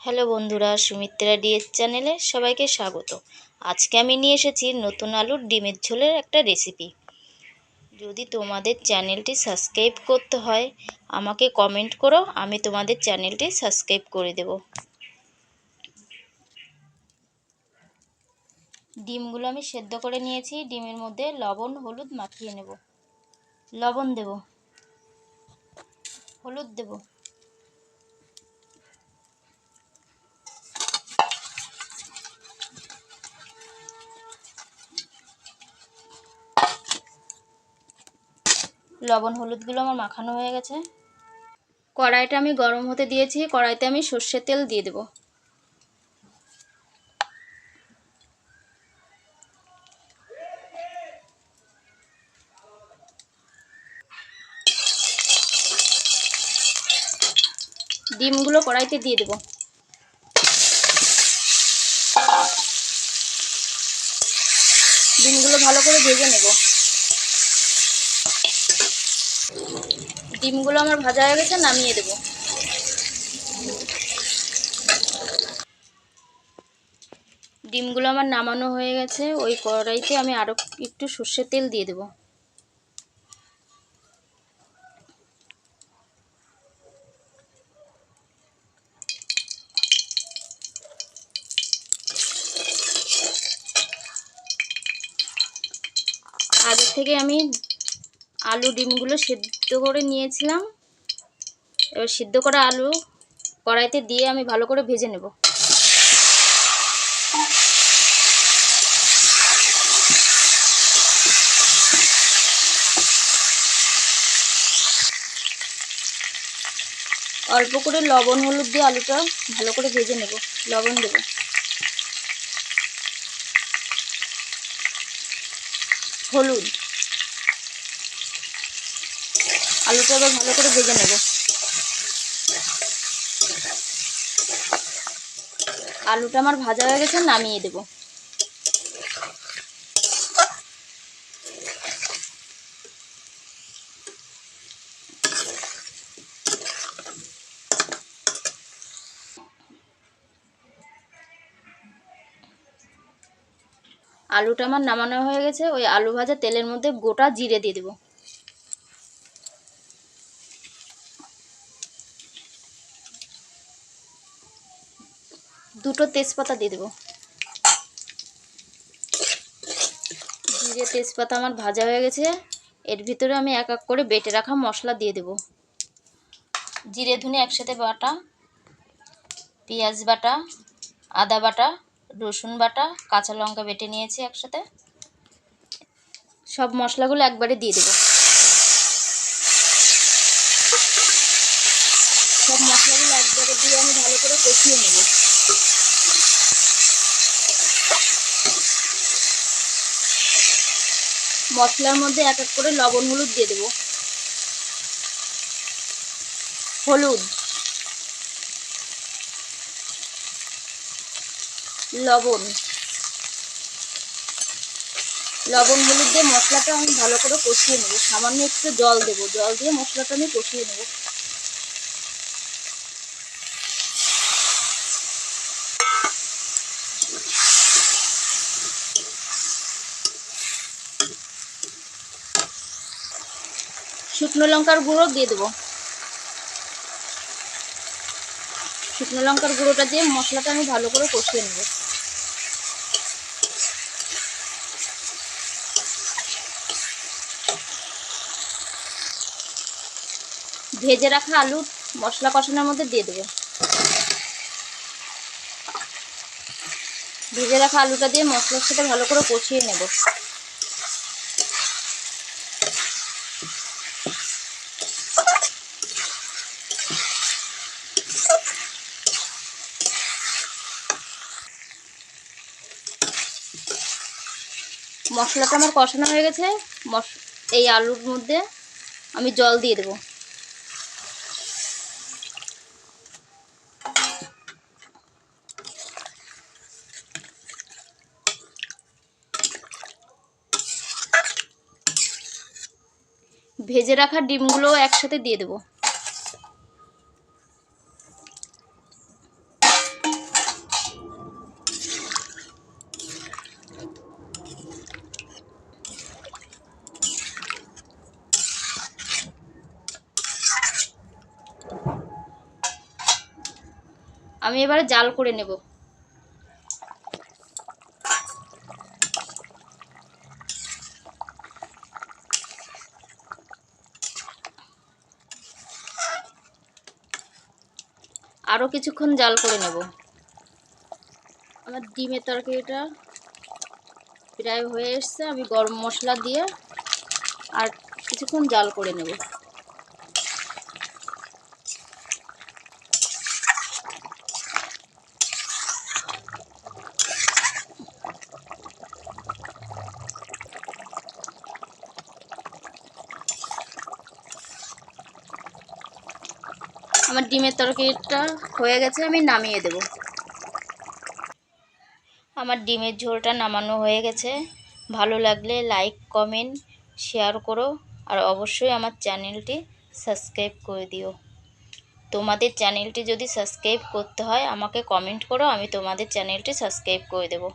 Hello বন্ধুরা, Sumitra DS চ্যানেলে সবাইকে স্বাগত। আজকে আমি নিয়ে এসেছি নতুন আলুর ডিমের ঝোলের একটা রেসিপি যদি তোমাদের চ্যানেলটি সাবস্ক্রাইব করতে হয়, আমাকে কমেন্ট করো, আমি তোমাদের চ্যানেলটি সাবস্ক্রাইব করে দেব। ডিমগুলো আমি সেদ্ধ করে নিয়েছি। ডিমের মধ্যে লবণ, হলুদ মাখিয়ে নেব। লবণ দেব। হলুদ দেবো। লবণ হলুদগুলো আমার মাখানো হয়ে গেছে। কড়াইটা আমি গরম হতে দিয়েছি, কড়াইতে আমি সর্ষের তেল দিয়ে দেব। ডিমগুলো কড়াইতে দিয়ে দেব। ডিমগুলো ভালো করে ভেজে নেব। ডিমগুলো আমার ভাজা হয়ে গেছে, নামিয়ে দেব। ডিমগুলো আমার নামানো হয়ে গেছে, ওই কড়াইতে আমি আরও একটু সর্ষের তেল দিয়ে দেব। আগে থেকে আমি আলু ডিমগুলো সেদ্ধ করে নিয়েছিলাম। এবার সিদ্ধ করা আলু কড়াইতে দিয়ে আমি ভালো করে ভেজে নেব। অল্প করে লবণ, হলুদ দিয়ে আলুটা ভালো করে ভেজে নেব, লবণ দেব। হলুদ। আলুটা এবার ভালো করে ভেজে নেব। আলুটা আমার ভাজা হয়ে গেছে, নামিয়ে দেব। আলুটা আমার নামানো হয়ে গেছে, ওই আলু ভাজা তেলের মধ্যে গোটা জিরে দিয়ে দেবো। দুটো তেজপাতা দিয়ে দেবো। জিরে তেজপাতা আমার ভাজা হয়ে গেছে। এর ভিতরে আমি এক এক করে বেটে রাখা মশলা দিয়ে দেব। জিরে ধুনে একসাথে বাটা, পেঁয়াজ বাটা, আদা বাটা, রসুন বাটা, কাঁচা লঙ্কা বেটে নিয়েছি একসাথে। সব মশলাগুলো একবারে দিয়ে দেবো সব মশলাগুলো একবারে দিয়ে আমি ভালো করে কষিয়ে নেব মশলার মধ্যে এক এক করে লবণ, হলুদ দিয়ে দেবো। হলুদ। লবণ। লবণ, হলুদ দিয়ে মশলাটা আমি ভালো করে কষিয়ে নেব। সামান্য একটু জল দেবো। জল দিয়ে মশলাটা আমি কষিয়ে নেব। শুকনো লঙ্কার গুঁড়ো দিয়ে দেবো। শুকনো লঙ্কার গুঁড়োটা দিয়ে মশলাটা আমি ভালো করে কষিয়ে নেব। ভেজে রাখা আলু মশলা কষানোর মধ্যে দিয়ে দেবো। ভেজে রাখা আলুটা দিয়ে মশলার সাথে ভালো করে কষিয়ে নেব। মশলাটা আমার কষানো হয়ে গেছে। মশ এই আলুর মধ্যে আমি জল দিয়ে দেব। ভেজে রাখা ডিমগুলো একসাথে দিয়ে দেবো। আমি এবারে জাল করে নেব। আরও কিছুক্ষণ জাল করে নেব। আমার ডিমের তরকারিটা প্রায় হয়ে এসছে, আমি গরম মশলা দিয়ে আর কিছুক্ষণ জাল করে নেব। আমার ডিমের তরকারিটা হয়ে গেছে, আমি নামিয়ে দেব। আমার ডিমের ঝোলটা নামানো হয়ে গেছে। ভালো লাগলে লাইক কমেন্ট শেয়ার করো আর অবশ্যই আমার চ্যানেলটি সাবস্ক্রাইব করে দিও। তোমাদের চ্যানেলটি যদি সাবস্ক্রাইব করতে হয়, আমাকে কমেন্ট করো, আমি তোমাদের চ্যানেলটি সাবস্ক্রাইব করে দেবো।